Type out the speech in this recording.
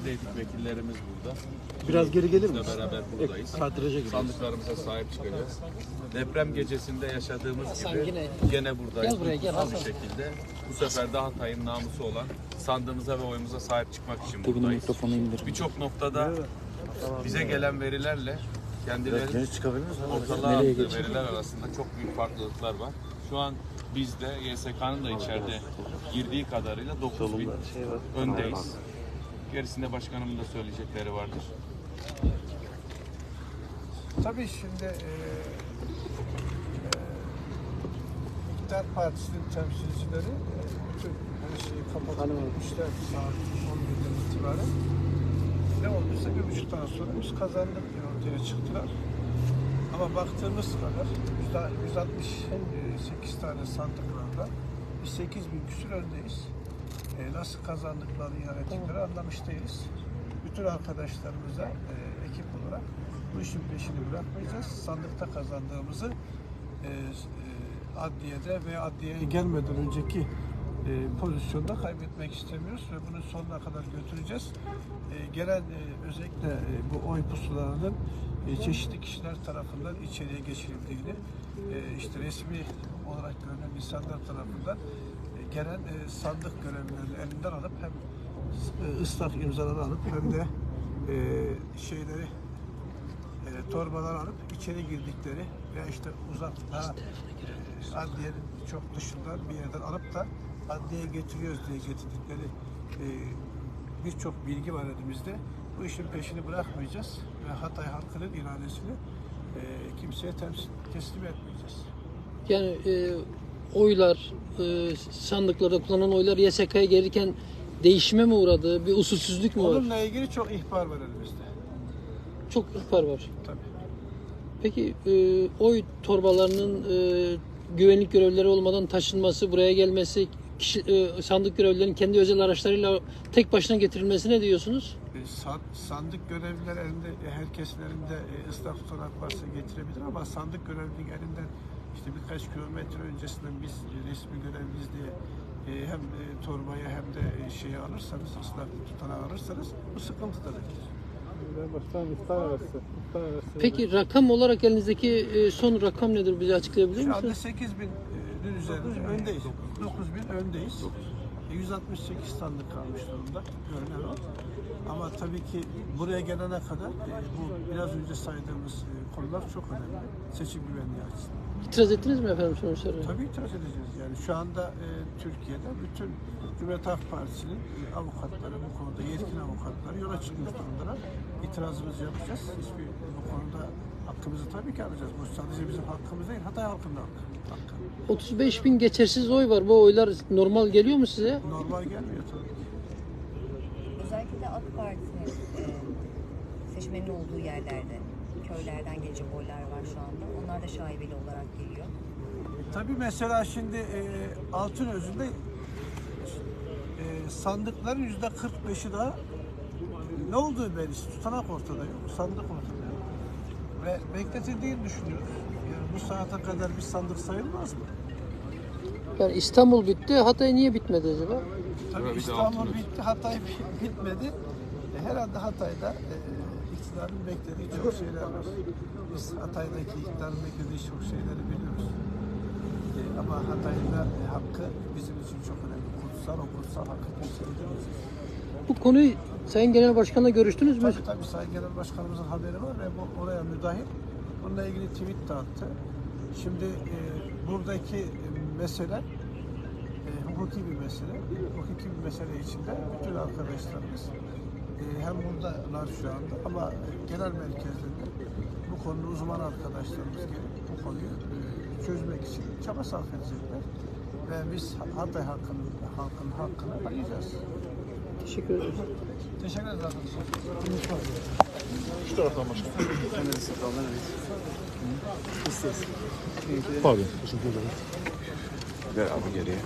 içerideydik. Vekillerimiz burada. Biraz geri gelir misin? beraber buradayız. Kadraja giriyoruz. Sandıklarımıza sahip çıkacağız. Deprem gecesinde yaşadığımız Hasan gibi yine- gene buradayız. Gel buraya, gel Kutsal bir Hasan. şekilde bu sefer de Hatay'ın namusu olan sandığımıza ve oyumuza sahip çıkmak için Bugün buradayız. mikrofonu indir. Birçok noktada bize gelen verilerle kendileri çıkabilir misin? ortalığa Nereye attığı veriler arasında çok büyük farklılıklar var. Şu an biz de YSK'nın da içeride girdiği kadarıyla 9 bin öndeyiz. Gerisinde başkanımın da söyleyecekleri vardır. Tabii şimdi e, e, İktidar Partisi'nin temsilcileri e, bütün her şeyi kapatmışlar saat 11'den itibaren. Ne olduysa bir buçuktan sonra biz kazandık diye ortaya çıktılar. Ama baktığımız kadar yüzde 168 tane sandıklarla biz 8 bin küsur öndeyiz. E, nasıl kazandıklarını yönettikleri anlamış değiliz. Bütün arkadaşlarımıza e, ekip olarak bu işin peşini bırakmayacağız. Sandıkta kazandığımızı e, e, adliyede veya adliyeye gelmeden önceki e, pozisyonda kaybetmek istemiyoruz ve bunu sonuna kadar götüreceğiz. E, gelen e, özellikle e, bu oy pusularının e, çeşitli kişiler tarafından içeriye geçirildiğini, e, işte resmi olarak görünen insanlar tarafından e, gelen e, sandık görevlilerini elinden alıp hem e, ıslak imzaları alıp hem de e, şeyleri e, torbalar alıp içeri girdikleri veya işte uzak daha e, adliyenin çok dışından bir yerden alıp da adliyeye getiriyoruz diye getirdikleri e, birçok bilgi var elimizde. Bu işin peşini bırakmayacağız ve Hatay halkının iradesini e, kimseye temsil, teslim etmeyeceğiz. Yani e, oylar, e, sandıklarda kullanılan oylar YSK'ya gelirken değişime mi uğradı? Bir usulsüzlük mü var? Onunla ilgili çok ihbar var elimizde. Çok ihbar var. Tabii. Peki e, oy torbalarının e, güvenlik görevlileri olmadan taşınması, buraya gelmesi, kişi, e, sandık görevlilerinin kendi özel araçlarıyla tek başına getirilmesi ne diyorsunuz? E, san- sandık görevliler elinde, herkesin elinde e, ıslak tutanak varsa getirebilir ama sandık görevlinin elinden işte birkaç kilometre öncesinden biz e, resmi görevliyiz diye e, hem e, torbayı hem de e, şeyi alırsanız, ıslak tutanağı alırsanız bu sıkıntıdır. Peki rakam olarak elinizdeki e, son rakam nedir? Bize açıklayabilir Şu anda misiniz? 8 binin üzerinde öndeyiz. 9 bin öndeyiz. E, 168 sandık kalmış durumda. Görünen o. Ama tabii ki buraya gelene kadar e, bu biraz önce saydığımız e, konular çok önemli. Seçim güvenliği açısından. İtiraz ettiniz mi efendim sonuçlara? Tabii itiraz edeceğiz. Yani şu anda e, Türkiye'de bütün Cumhuriyet Halk Partisi'nin e, avukatları bu konuda yetkin avukatları yola çıkmış durumdalar. İtirazımızı yapacağız. Hiçbir bu konuda hakkımızı tabii ki alacağız. Bu sadece bizim hakkımız değil, Hatay halkının hakkı. hakkı. 35 bin geçersiz oy var. Bu oylar normal geliyor mu size? Normal gelmiyor tabii. Özellikle AK Parti'nin e, seçmenin olduğu yerlerde, köylerden gelecek oylar var şu anda. Onlar da şaibeli olarak geliyor. Tabii mesela şimdi e, Altınözü'nde e, sandıkların yüzde 45'i daha ne olduğu belli. Tutanak ortada yok, sandık ortada. Ve bekletildiğini düşünüyoruz. Yani bu saate kadar bir sandık sayılmaz mı? Yani İstanbul bitti. Hatay niye bitmedi acaba? Tabii İstanbul bitti, Hatay bi- bitmedi. E, herhalde Hatay'da e, iktidarın beklediği çok şeyler var. Biz Hatay'daki iktidarın beklediği çok şeyleri biliyoruz. E, ama Hatay'ın da e, hakkı bizim için çok önemli. Kutsal, o kutsal hakkı kimse. Bu konuyu Sayın Genel Başkan'la görüştünüz mü? Tabii tabii Sayın Genel Başkanımızın haberi var ve bu oraya müdahil. Bununla ilgili tweet de attı. Şimdi e, buradaki e, mesele e, hukuki bir mesele. Hukuki bir mesele içinde bütün arkadaşlarımız e, hem buradalar şu anda ama genel merkezlerinde bu konuda uzman arkadaşlarımız gelip bu konuyu e, çözmek için çaba sarf edecekler. Ve biz Hatay halkının, halkının hakkını arayacağız. Teşekkür ederim. Teşekkür ederiz arkadaşlar. Pardon. Teşekkür ederim. Ver abi geriye.